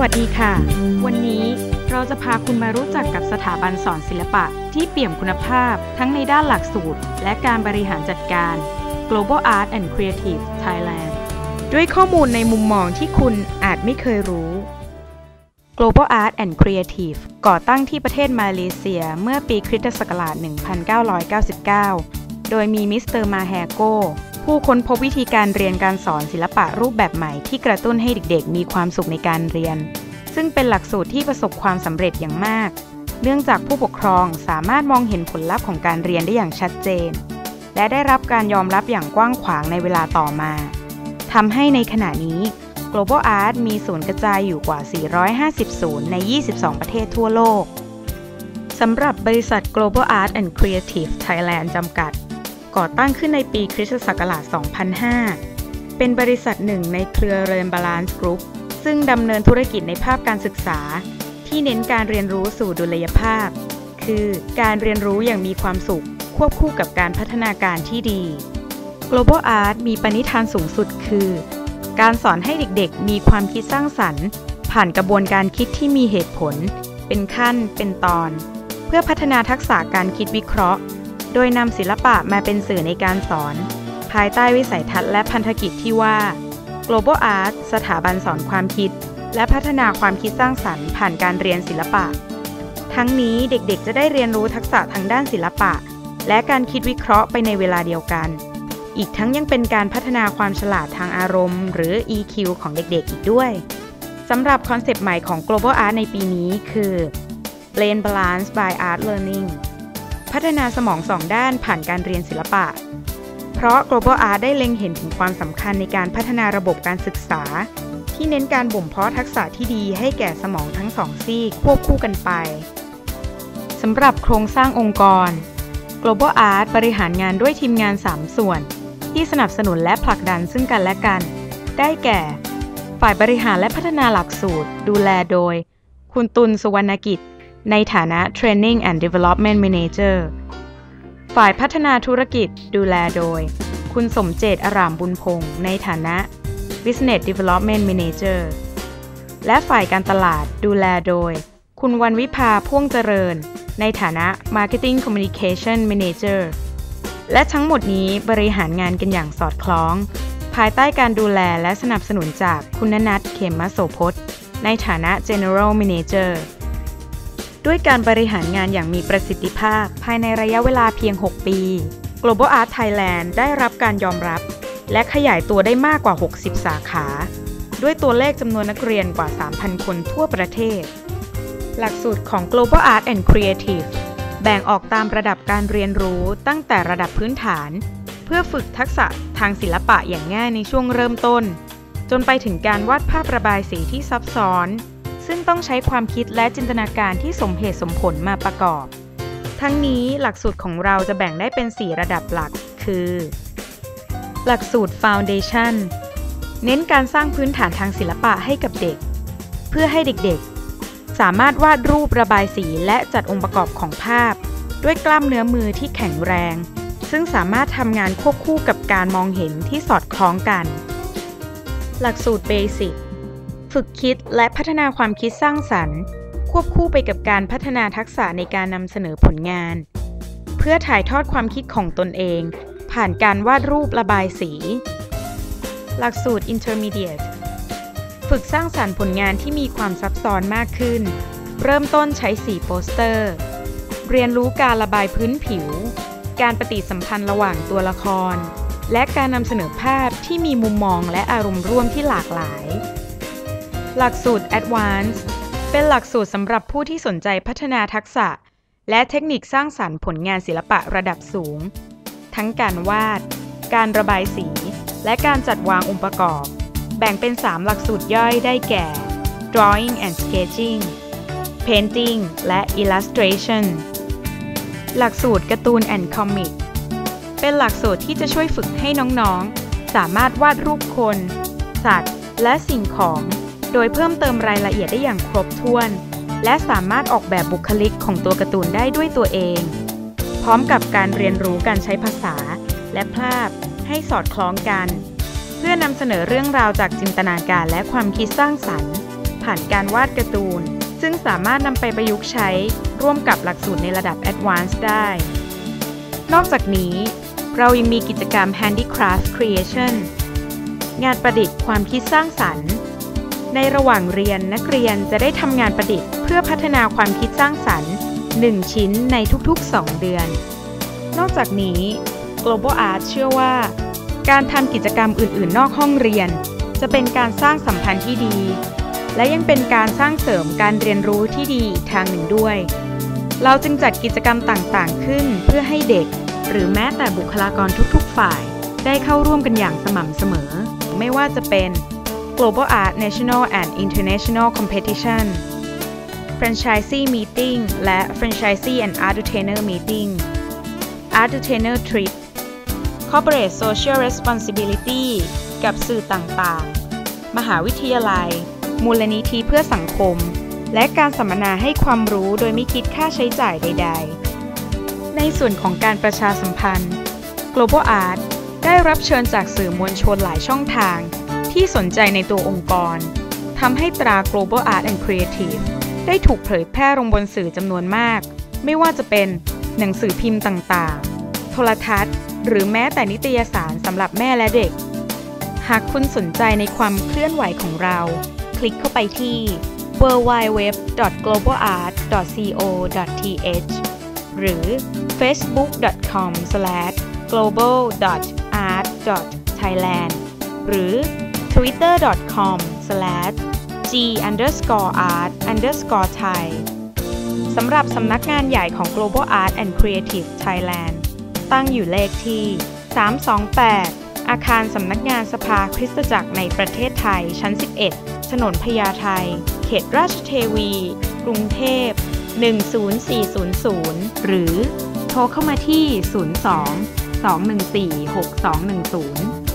วัสดีค่ะ วันนี้เราจะพาคุณมารู้จักกับสถาบันสอนศิลปะ ที่เปี่ยมคุณภาพทั้งในด้านหลักสูตร และการบริหารจัดการ Global Art and Creative Thailand ด้วยข้อมูลในมุมมองที่คุณอาจไม่เคยรู้ Global Art and Creative ก่อตั้งที่ประเทศมาเลเซียเมื่อปีคริสตศักราช 1999 โดยมีมิสเตอร์มาแฮโก ผู้ค้นพบวิธีการเรียนการสอนศิลปะรูปแบบใหม่ที่กระตุ้นให้เด็กๆ มีความสุขในการเรียน ซึ่งเป็นหลักสูตรที่ประสบความสำเร็จอย่างมาก เนื่องจากผู้ปกครองสามารถมองเห็นผลลัพธ์ของการเรียนได้อย่างชัดเจน และได้รับการยอมรับอย่างกว้างขวางในเวลาต่อมาทำให้ในขณะนี้ Global Art มีศูนย์กระจายอยู่กว่า 450 ศูนย์ใน 22 ประเทศทั่วโลกสำหรับบริษัท Global Art and Creative Thailand จำกัด ก่อตั้งขึ้นในปีคริสตศักราช 2005 เป็นบริษัทหนึ่งในเครือเรนบาลานซ์กรุ๊ปซึ่งดำเนินธุรกิจในภาพการศึกษา ที่เน้นการเรียนรู้สู่ดุลยภาพ คือการเรียนรู้อย่างมีความสุข ควบคู่กับการพัฒนาการที่ดี Global Art มีปณิธานสูงสุดคือ การสอนให้เด็กๆ มีความคิดสร้างสรรค์ ผ่านกระบวนการคิดที่มีเหตุผล เป็นขั้น เป็นตอน เพื่อพัฒนาทักษะการคิดวิเคราะห์ โดยนำศิลปะมาเป็นสื่อในการสอน ภายใต้วิสัยทัศน์และพันธกิจที่ว่า Global Art สถาบันสอนความคิด และพัฒนาความคิดสร้างสรรค์ผ่านการเรียนศิลปะ ทั้งนี้เด็กๆ จะได้เรียนรู้ทักษะทางด้านศิลปะ และการคิดวิเคราะห์ไปในเวลาเดียวกัน อีกทั้งยังเป็นการพัฒนาความฉลาดทางอารมณ์ หรือ EQ ของเด็กๆ อีกด้วยสำหรับคอนเซปต์ใหม่ของ Global Art ในปีนี้คือ Brain Balance by Art Learning พัฒนาสมองสองด้านผ่านการเรียนศิลปะ เพราะ Global Art ได้เล็งเห็นถึงความสำคัญในการพัฒนาระบบการศึกษา ที่เน้นการบ่มเพาะทักษะที่ดีให้แก่สมองทั้งสองซีกควบคู่กันไปสำหรับโครงสร้างองค์กร Global Art บริหารงานด้วยทีมงาน 3 ส่วน ที่สนับสนุนและผลักดันซึ่งกันและกัน ได้แก่ ฝ่ายบริหารและพัฒนาหลักสูตร ดูแลโดย คุณตุลสุวรรณกิจ ในฐานะ Training and Development Manager ฝ่ายพัฒนาธุรกิจดูแลโดย คุณสมเจตอารามบุญพงศ์ในฐานะ Business Development Manager และฝ่ายการตลาดดูแลโดย คุณวันวิภาพ่วงเจริญ ในฐานะ Marketing Communication Manager และทั้งหมดนี้บริหารงานกันอย่างสอดคล้อง ภายใต้การดูแลและสนับสนุนจากคุณนนัทเขมมโสพจน์ ในฐานะ General Manager ด้วยการบริหารงานอย่างมีประสิทธิภาพ ภายในระยะเวลาเพียง 6 ปี Global Art Thailand ได้รับการยอมรับ และขยายตัวได้มากกว่า 60 สาขา ด้วยตัวเลขจำนวนนักเรียนกว่า 3,000 คนทั่วประเทศ หลักสูตรของ Global Art and Creative แบ่งออกตามระดับการเรียนรู้ตั้งแต่ระดับพื้นฐาน เพื่อฝึกทักษะทางศิลปะอย่างง่ายในช่วงเริ่มต้น จนไปถึงการวาดภาพระบายสีที่ซับซ้อน ซึ่งต้องใช้ความคิดและจินตนาการที่สมเหตุสมผลมาประกอบ ทั้งนี้หลักสูตรของเราจะแบ่งได้เป็น 4 ระดับหลัก คือ หลักสูตร Foundation เน้นการสร้างพื้นฐานทางศิลปะให้กับเด็ก เพื่อให้เด็กๆ สามารถวาดรูประบายสีและจัดองค์ประกอบของภาพ ด้วยกล้ามเนื้อมือที่แข็งแรง ซึ่งสามารถทำงานควบคู่กับการมองเห็นที่สอดคล้องกัน หลักสูตร Basic ฝึกคิดและพัฒนาความคิดสร้างสรรค์ ควบคู่ไปกับการพัฒนาทักษะในการนำเสนอผลงาน เพื่อถ่ายทอดความคิดของตนเอง ผ่านการวาดรูประบายสี หลักสูตร Intermediate ฝึกสร้างสรรค์ผลงานที่มีความซับซ้อนมากขึ้น เริ่มต้นใช้สีโปสเตอร์ เรียนรู้การระบายพื้นผิว การปฏิสัมพันธ์ระหว่างตัวละคร และการนำเสนอภาพที่มีมุมมองและอารมณ์ร่วมที่หลากหลาย หลักสูตร Advanced เป็นหลักสูตรสำหรับผู้ที่สนใจพัฒนาทักษะ และเทคนิคสร้างสรรค์ผลงานศิลปะระดับสูง ทั้งการวาด การระบายสี และการจัดวางองค์ประกอบ แบ่งเป็น 3 หลักสูตรย่อยได้แก่ Drawing and Sketching Painting และ Illustration หลักสูตรการ์ตูน and Comic เป็นหลักสูตรที่จะช่วยฝึกให้น้องๆ สามารถวาดรูปคน สัตว์ และสิ่งของ โดยเพิ่มเติมรายละเอียดได้อย่างครบถ้วน และสามารถออกแบบบุคลิกของตัวการ์ตูนได้ด้วยตัวเอง พร้อมกับการเรียนรู้การใช้ภาษา และภาพให้สอดคล้องกัน เพื่อนำเสนอเรื่องราวจากจินตนาการและความคิดสร้างสรรค์ ผ่านการวาดการ์ตูน ซึ่งสามารถนำไปประยุกต์ใช้ร่วมกับหลักสูตรในระดับ Advanced ได้ นอกจากนี้ เรายังมีกิจกรรม Handicraft Creation งานประดิษฐ์ความคิดสร้างสรรค์ ในระหว่างเรียนนักเรียนจะได้ทำงานประดิษฐ์ เพื่อพัฒนาความคิดสร้างสรรค์ 1 ชิ้นในทุกๆ 2 เดือน นอกจากนี้ Global Art เชื่อว่า การทำกิจกรรมอื่นๆ นอกห้องเรียน จะเป็นการสร้างสัมพันธ์ที่ดี และยังเป็นการสร้างเสริมการเรียนรู้ที่ดีอีกทางหนึ่งด้วย เราจึงจัดกิจกรรมต่างๆ ขึ้นเพื่อให้เด็ก หรือแม้แต่บุคลากรทุกๆ ฝ่าย ได้เข้าร่วมกันอย่างสม่ำเสมอ ไม่ว่าจะเป็น Global Art National and International Competition Franchisee Meeting และ Franchisee and Artutainer Meeting Artutainer Trip Corporate Social Responsibility กับสื่อต่างๆ มหาวิทยาลัย มูลนิธิเพื่อสังคม และการสัมมนาให้ความรู้โดยไม่คิดค่าใช้จ่ายใด ๆ ในส่วนของการประชาสัมพันธ์ Global Art ได้รับเชิญจากสื่อมวลชนหลายช่องทาง ที่สนใจในตัวองค์กรทำให้ตรา Global Art and Creative ได้ถูกเผยแพร่ลงบนสื่อจำนวนมาก ไม่ว่าจะเป็นหนังสือพิมพ์ต่างๆ โทรทัศน์ หรือแม้แต่นิตยสารสำหรับแม่และเด็ก หากคุณสนใจในความเคลื่อนไหวของเรา คลิกเข้าไปที่ www.globalart.co.th หรือ facebook.com/global.art.thailand หรือ twitter.com/g underscore art underscore thai สำหรับสำนักงานใหญ่ของ Global Art and Creative Thailand ตั้งอยู่เลขที่ 328 อาคารสำนักงานสภาคริสตจักรในประเทศไทยชั้น 11 ถนนพญาไทเขตราชเทวี กรุงเทพ 10400 หรือโทรเข้ามาที่ 02 214 6210